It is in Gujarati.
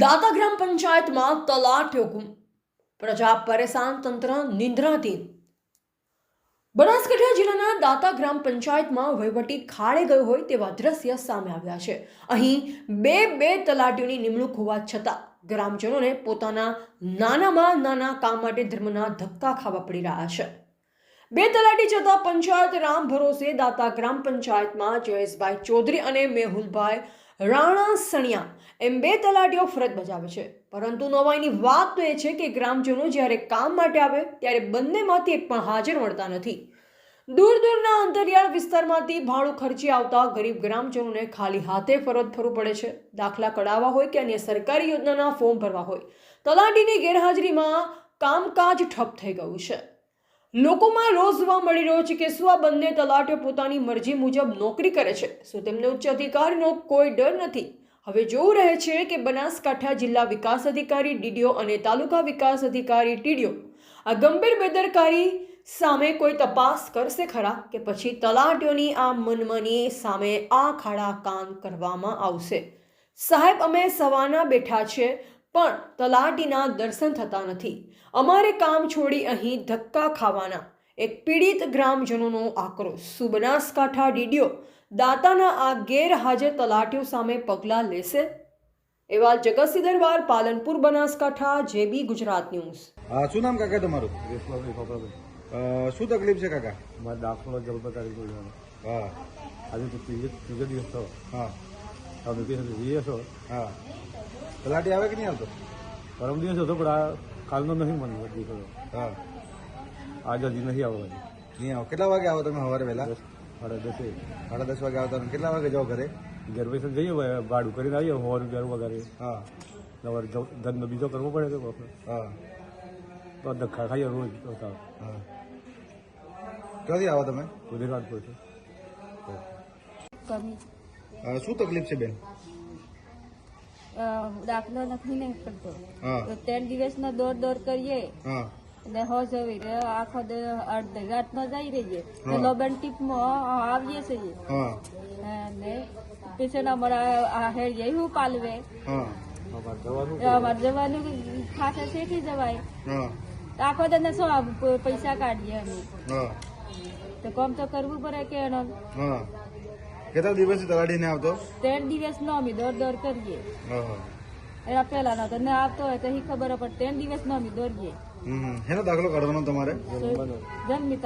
દાતા ગ્રામ પંચાયતમાં તલાટીઓ ગુમ પ્રજા પરેશાન તંત્ર નિંદ્રાધીન. બનાસકાંઠા જિલ્લાના દાતા ગ્રામ પંચાયતમાં વહીવટી ખાડે ગયો હોય તેવા દ્રશ્ય સામે આવ્યા છે. અહીં બે બે તલાટીઓની નિમણૂક હોવા છતાં ગ્રામજનોને પોતાના નાનામાં નાના કામ માટે ધર્મના ધક્કા ખાવા પડી રહ્યા છે. બે તલાટી જતા પંચાયત રામ ભરોસે દાતા ગ્રામ પંચાયતમાં જયેશભાઈ ચૌધરી અને મેહુલભાઈ રાણા સણિયા એમ બે તલાટીઓ ફરજ બજાવે છે. પરંતુ નવાઈની વાત તો એ છે કે ગ્રામજનો જ્યારે કામ માટે આવે ત્યારે બંનેમાંથી એક પણ હાજર મળતા નથી. દૂર દૂરના અંતરિયાળ વિસ્તારમાંથી ભાડું ખર્ચી આવતા ગરીબ ગ્રામજનોને ખાલી હાથે ફરજ ફરવું પડે છે. દાખલા કઢાવવા હોય કે અન્ય સરકારી યોજનાના ફોર્મ ભરવા હોય. તલાટીની ગેરહાજરીમાં કામકાજ ઠપ થઈ ગયું છે. લોકોમાં રોજ જોવા મળી રહ્યો છે કે શું આ બંને તલાટીઓ પોતાની મરજી મુજબ નોકરી કરે છે? શું તેમને ઉચ્ચ અધિકારીનો કોઈ ડર નથી? હવે જોવું રહે છે કે બનાસકાંઠા જિલ્લા વિકાસ અધિકારી ડીડીઓ અને તાલુકા વિકાસ અધિકારી ટીડીઓ આ ગંભીર બેદરકારી સામે કોઈ તપાસ કરશે ખરા કે પછી તલાટીઓની આ મનમાની સામે આ ખાડા કાન કરવામાં આવશે? સાહેબ, અમે સવારના બેઠા છે. પણ તલાટીના દર્શન થતા નથી. અમારે કામ છોડી અહીં ધક્કા ખાવાના. એક પીડિત ગ્રામજનોનો આક્રોશ. સુબનાસકાંઠા બનાસકાંઠા ડીડીઓ દાતાના આ ગેરહાજર તલાટીઓ સામે પગલાં લેશે? એવા જગતસિંહ દરબાર પાલનપુર બનાસકાંઠા જેબી ગુજરાત ન્યૂઝ. હા શું નામ કાકા તમારું? શું તકલીફ છે કાકા? મારે દાખલો જલ્દ તારીખ હા. આજે તો ત્રીજો ત્રીજો દિવસ થયો. હા. તમે દિવસ જઈએ છો? હા. તલાટી આવે કે નહીં આવતો? પરમ દિવસ હતો પણ આ કાલનો નહીં મને દીકરો હા. આજે હજી નથી આવવાની નહીં આવો. કેટલા વાગે આવો તમે સવારે વહેલા? સાડા દસે. સાડા દસ વાગે આવતા અને કેટલા વાગે જાઓ ઘરે? ઘર પૈસા જઈએ ભાડું કરીને આવીએ સો રૂપિયા વગારે. હા. તમારે ધંધો બીજો કરવો પડે તો આપણે. હા. તો ધક્કા ખાઈએ રોજ તો હા. ક્યાંથી આવો તમે? ગુજરાત પર છે. કમી શું તકલીફ છે બેન? દાખલો નથી ને કરતો હા. તો ત્રણ દિવસનો દોર દોડ કરીએ. હા. એટલે હો જવી આખો દે અડધે માં જઈ રહીએ. લોબન ટીપમાં આવીએ છીએ. હા. અને પછી અમારા આ હેડીએ શું પાલવે. અમારે જવાનું ખાસે શેઠી જવાય. આખો તને શું આ પૈસા કાઢીએ અમે. તો કોમ તો કરવું પડે કે એનો? હા. કેટલા દિવસ તલાડી ને આવતો? ત્રણ દિવસનો અમે દોડ દોર કરીએ. એના પહેલાનો તો ન આવતો હોય તો ખબર પડે ત્રણ દિવસનો અમે દોરીએ. એનો દાખલો કાઢવાનો તમારે? જન્મી